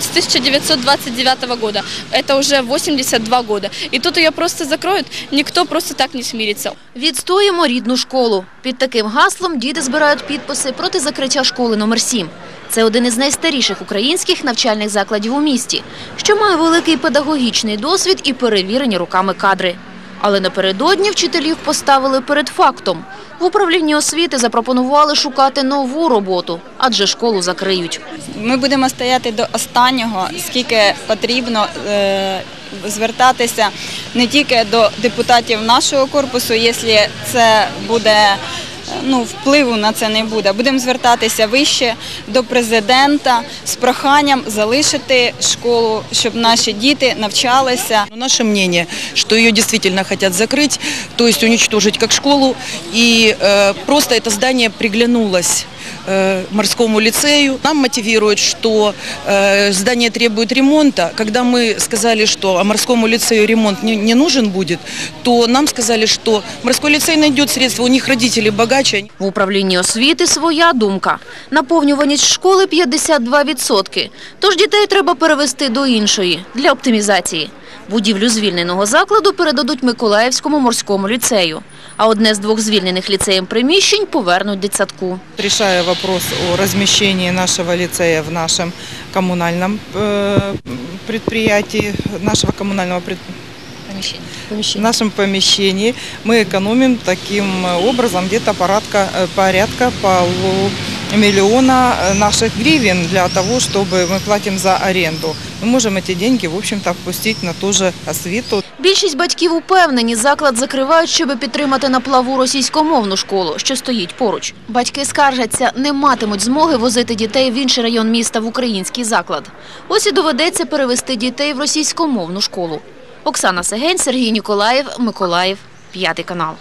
существует с 1929 года. Это уже 82 года. И тут ее просто закроют, никто просто так не смирится. Відстоїмо рідну школу. Під таким гаслом діти збирають підписи проти закриття школи номер 7. Це один із найстаріших українських навчальних закладів у місті, що має великий педагогічний досвід і перевірені руками кадри. Але напередодні вчителів поставили перед фактом. В управлінні освіти запропонували шукати нову роботу, адже школу закриють. Ми будемо стояти до останнього, скільки потрібно е, звертатися не тільки до депутатів нашого корпусу, якщо це буде е, Ну, впливу на це не буде. Будемо звертатися вище до президента з проханням залишити школу, щоб наші діти навчалися. Но Наше мнение, что ее действительно хотят закрыть, то есть уничтожить как школу, и э, просто это здание приглянулось э, морскому лицею. Нам мотивирует, что э, здание требует ремонта. Когда мы сказали, что морскому лицею ремонт не, нужен будет, то нам сказали, что морской лицей найдет средства, у них родители богаче. В управлінні освіти своя думка. Наповнюваність школи 52%. Тож дітей треба перевести до іншої для оптимізації. Будівлю звільненого закладу передадуть Миколаївському морському ліцею. А одне з двох звільнених ліцеєм приміщень повернуть дитсадку. решая вопрос о размещении нашего лицея в нашем коммунальном э, предприятии, нашего коммунального предприятия. В нашем помещении мы экономим таким образом где-то порядка, э, порядка полумиллиона э, наших гривен для того, чтобы мы платим за аренду. Мы можем эти деньги, в общем-то, впустить на ту же освиту. Більшість батьків упевнені, заклад закривають, щоб підтримати на плаву російськомовну школу, що стоїть поруч. Батьки скаржаться, не матимуть змоги возити дітей в інший район міста в український заклад. Ось і доведеться перевести дітей в російськомовну школу. Оксана Сегень, Сергій Ніколаєв, Миколаїв, п'ятий канал.